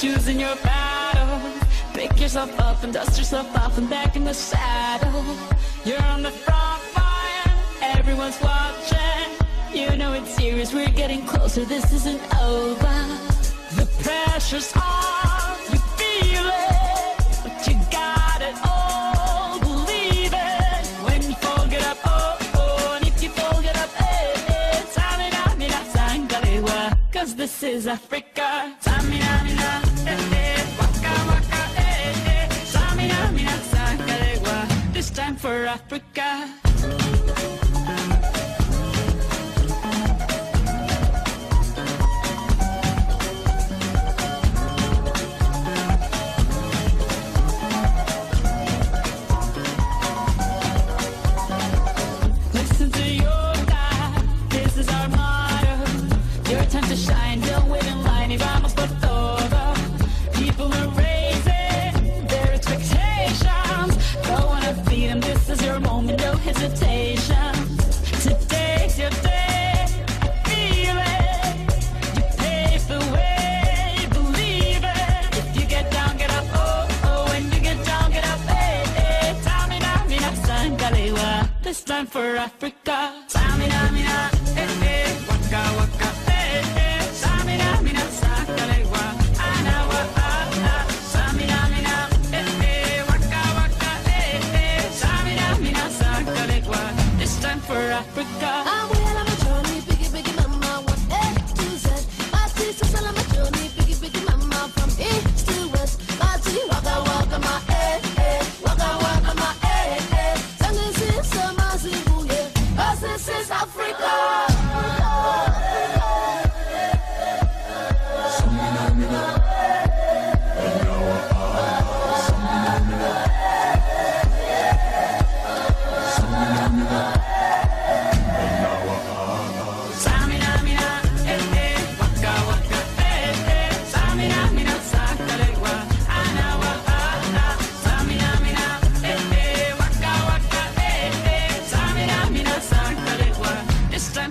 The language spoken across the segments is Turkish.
choosing your battle. Pick yourself up and dust yourself off and back in the saddle. You're on the front line, everyone's watching. You know it's serious, we're getting closer, this isn't over. The pressure's on, you feel it, but you got it all, believe it. When you fall, get up, oh, oh, and if you fall, get up, eh, eh. This is Africa. Tamina, mina, Eh, eh. This time for Africa. For Africa.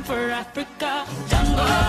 For Africa. Tango,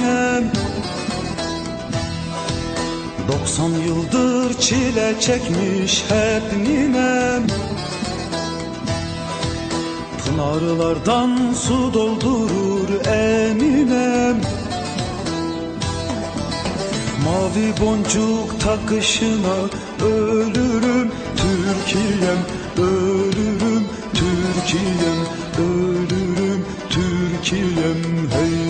sinem 90 yıldır çile çekmiş hep ninem. Pınarlardan su doldurur eminem Mavi boncuk takışına ölürüm Türkiye'm ölürüm Türkiye'm ölürüm Türkiye'm. Hey